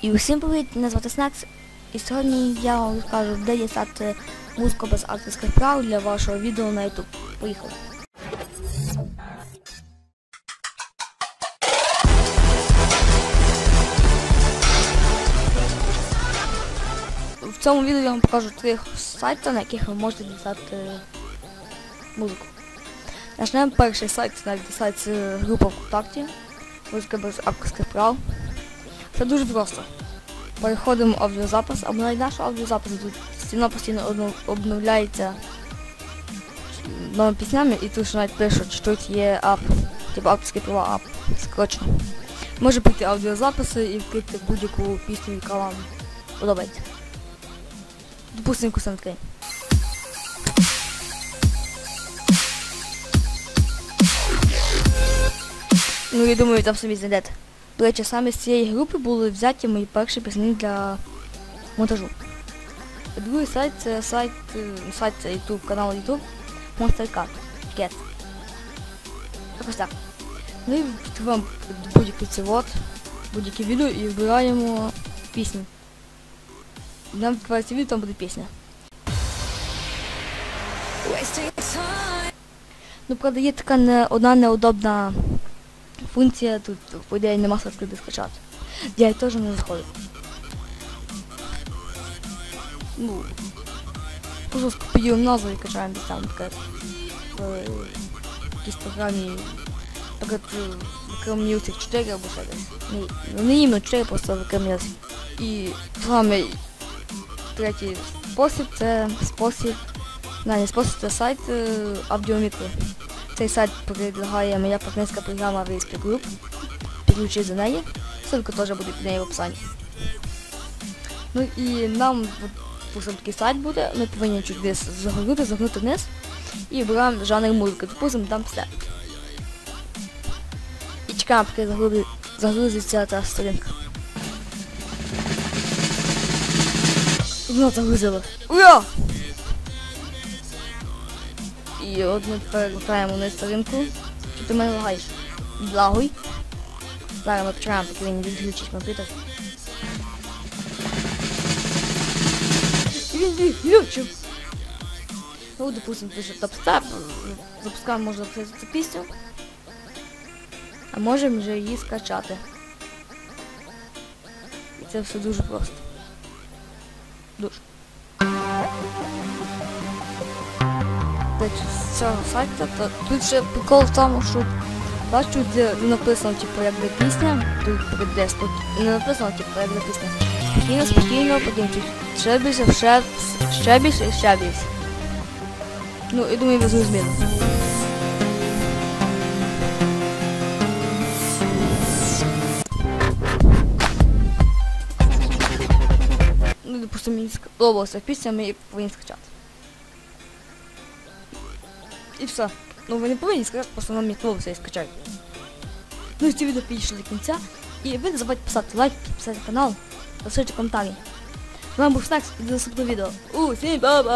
І усім привіт, мене звати Снекс. І сьогодні я вам розкажу, де дістати музику без авторських прав для вашого відео на YouTube. Поїхали. В цьому відео я вам покажу три сайти, на яких ви можете дістати музику. Почнемо перший сайт, це навіть сайт це група ВКонтакті. Музика без авторських прав. Це дуже просто. Переходимо в аудіозапис, або навіть наш аудіозапис тут стіна постійно обновляється новими піснями і тут ще навіть пишуть, що тут є ап, типу авторські права ап, скорочено. Може прийти аудіозаписи і вкрити будь-яку пісню, яка вам подобається. Допустимо, там. Ну я думаю, там самі знайдете. До речі, саме з цієї групи були взяті мої перші пісні для монтажу. Другий сайт це сайт, е, сайт це YouTube, канал YouTube Monster Cat. Якось так. Ну і відкриваємо будь-який цивот, будь-яке відео і вибираємо пісню. Нам відкривається відео, там буде пісня. Ну, правда, є така не, одна неудобна функція, тут, по ідеї, нема сенсу куди скачати. Я теж не заходив. Ну, просто скопіюємо назву і качаємо десь там, таке, в якійсь програмі, наприклад, Chrome Music 4 або ще десь. Ну не іменно 4, просто в Chrome Music. І саме третій спосіб це спосіб, не, не спосіб, це сайт е, аудіомікро. Цей сайт предлагає моя партнерська програма VSP Group. Підключись до неї. Ссылка теж буде під нею в описанні. Ну і нам допустим, такий сайт буде, ми повинні чуть десь загорнути, загнути вниз і обираємо жанр музики. Допустимо, там все. І чекаємо, поки загрузиться та сторінка. Вона загрузила. Ура! І от ми перевертаємо на сторінку. Чи ти мене лагаєш? Благуй. Зараз ми почекаємо, поки він відключить комп'ютер. Він відключив. Ну, допустим, пише топ-степ. Запускаємо, можна записати цю пісню. А можемо вже її скачати. І це все дуже просто. Дуже. З цього сайту, то тут ще прикол в тому, що бачу, де написано, типу, як де пісня, тут прийде спокійно. Не написано, типу, як де пісня. Спокійно, спокійно, потім ще більше, ще, ще більше і ще більше. Ну, і думаю, ви зрозуміли. Ну, допустимо, мені сподобалася пісня, ми повинні скачати. І все. Ну ви не повинні сказати, просто нам відмовилися і скачати. Ну і ці відео підійшли до кінця. І ви не забудьте писати лайк, підписати канал, залишити коментарі. З вами був Снекс і до наступного відео. Усім ба-ба!